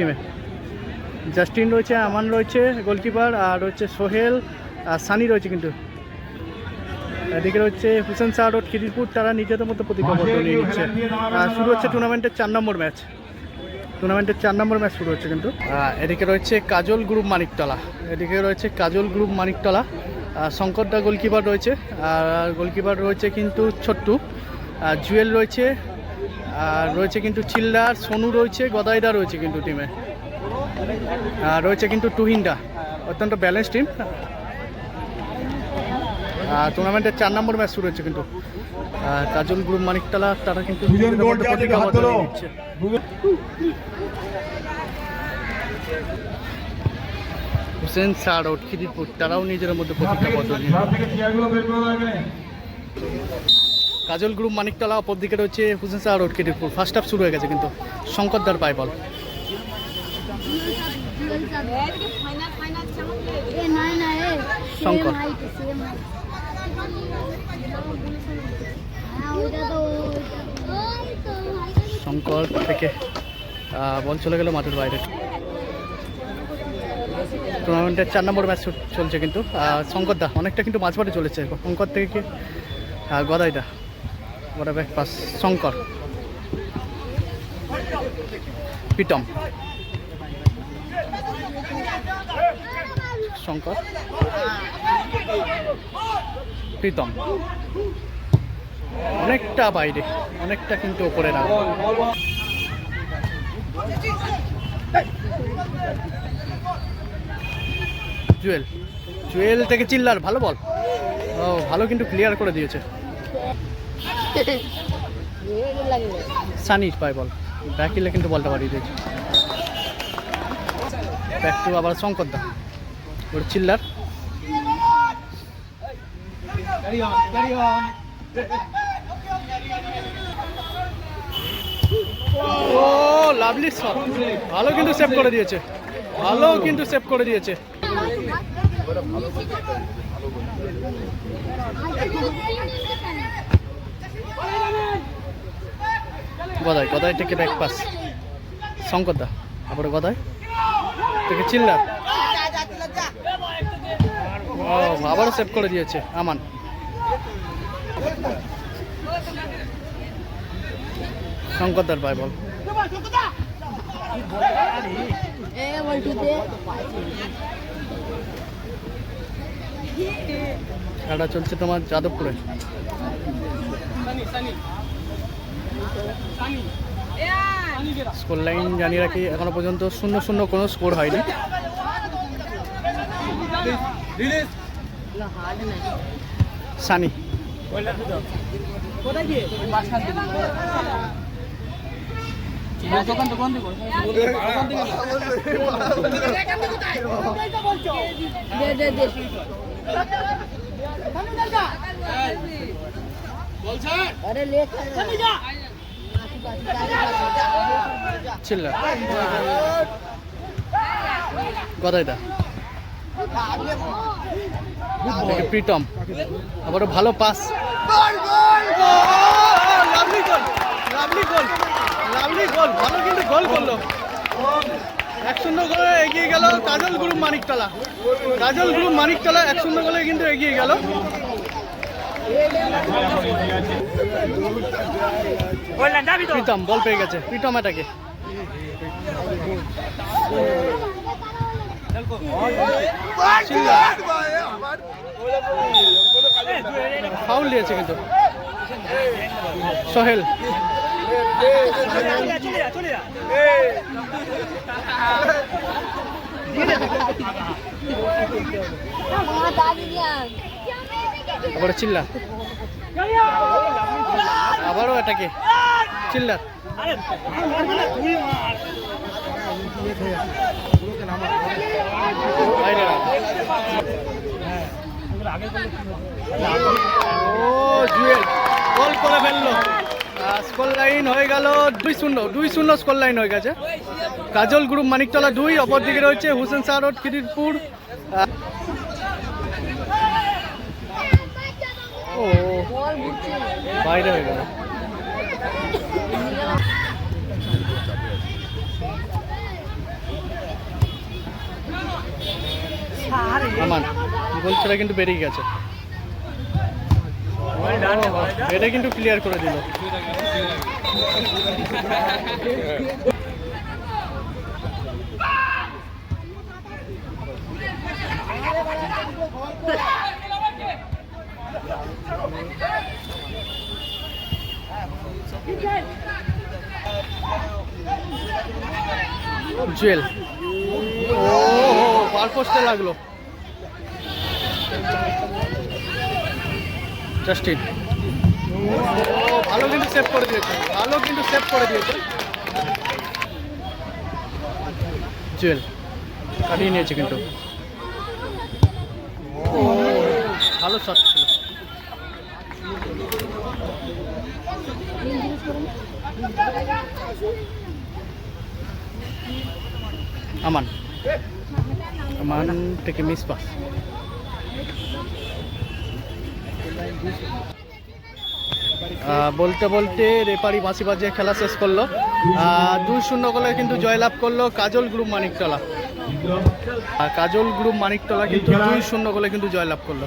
টিমে। জাস্টিন রয়েছে, আমান রয়েছে, গোলকিপার, আর রয়েছে সোহেল, আর সানি রয়েছে কিন্তু। এদিকে রয়েছে হুসেন শাহ রোড খিদিরপুর, তারা নিজেদের মতো প্রতিজ্ঞাবদ্ধ নিয়ে নিচ্ছে। আর শুরু হচ্ছে টুর্নামেন্টের চার নম্বর ম্যাচ টুর্নামেন্টের চার নম্বর ম্যাচ শুরু হচ্ছে কিন্তু। এদিকে রয়েছে কাজল গ্রুপ মানিকতলা। এদিকে রয়েছে কাজল গ্রুপ মানিকতলা। শঙ্করদা গোলকিপার রয়েছে, আর গোলকিপার রয়েছে কিন্তু ছোট্টু। আর জুয়েল রয়েছে আর রয়েছে কিন্তু চিল্লার সোনু রয়েছে গদাইদা রয়েছে কিন্তু টিমে আর রয়েছে কিন্তু টুহিন্ডা অত্যন্ত ব্যালেন্স টিম আর টুর্নামেন্টের চার নম্বর ম্যাচ শুরু হচ্ছে কিন্তু। আর কাজল গ্রুপ মানিকতলা তারা কিন্তু হুসেন স্যার আউট খিদিরপুর তারাও নিজের মধ্যে প্রতিজ্ঞাবদ্ধ কাজল গ্রুপ মানিকতলা অপর দিকে রয়েছে Hussain sir out Khidirpur first half শুরু হয়ে গেছে কিন্তু। শঙ্করদার পায় বল শঙ্কর। শঙ্কর থেকে বল চলে গেল মাঠের বাইরে। টুর্নামেন্টের চার নম্বর ম্যাচ চলছে কিন্তু। শঙ্করদা অনেকটা কিন্তু মাঝমাঠে চলেছে। শঙ্কর থেকে গদাইদা শঙ্কর পিটম শঙ্কর প্রীতম অনেকটা বাইরে, অনেকটা কিন্তু ওপরে না জুয়েল জুয়েল থেকে চিল্লার, ভালো বল। ও, ভালো কিন্তু ক্লিয়ার করে দিয়েছে। সানি পায় বল। ব্যাক হিলে কিন্তু বলটা বাড়িয়ে দিয়েছে। ব্যাক টু আবার শঙ্কর দা। ওর চিল্লার। ও লাভলি শট ভালো কিন্তু সেভ করে দিয়েছে। ভালো কিন্তু সেভ করে দিয়েছে। গদাই গদাই থেকে ব্যাক পাস শঙ্কর দা, আবার গদাই। থেকে চিল্লার ও, আবারও সেভ করে দিয়েছে, আমান। শঙ্করদার পায় বল। খেলাটা চলছে তোমার যাদবপুরে। স্কোর লাইন জানিয়ে রাখি এখনও পর্যন্ত শূন্য শূন্য কোনো স্কোর হয়নি। সানি। দে দে দে আরে চিল্লা দেখে প্রীতম। আবারও ভালো পাস গোল গোল ভালো কিন্তু গোল এক এগিয়ে কাজল কাজল মানিকতলা এক শূন্য গোলে কিন্তু এগিয়ে গেল। প্রীতম বল পেয়ে গেছে। প্রীতম এটাকে। ফাউল দিয়েছে কিন্তু। সোহেল। আবার চিল্লা। আবারও এটাকে। চিল্লার। ও, জুয়েল, গোল করে ফেলল। স্কোর লাইন হয়ে গেল দুই শূন্য দুই শূন্য স্কোর লাইন হয়ে গেছে। কাজল গ্রুপ মানিকতলা দুই অপর দিকে রয়েছে হুসেন শাহ রোড খিদিরপুর ও, বাইরে হয়ে গেল। আমার গোলছটা কিন্তু বেরিয়ে গেছে। এটা কিন্তু ক্লিয়ার করে দিল। জুয়েল। ও বার পোস্টে লাগল। জাস্টিন। ও ভালো কিন্তু সেভ করে দিয়েছে। ভালো কিন্তু সেভ করে দিয়েছে। জুয়েল কাটিয়ে নিয়েছে কিন্তু। ভালো শট ছিল। আমান আমান থেকে মিস পাস বলতে বলতে রেপারি বাঁশি বাজিয়ে খেলা শেষ করল। দুই শূন্য গোলে কিন্তু জয়লাভ করল কাজল গ্রুপ মানিকতলা। কাজল গ্রুপ মানিকতলা কিন্তু দুই শূন্য গোলে কিন্তু জয়লাভ করল।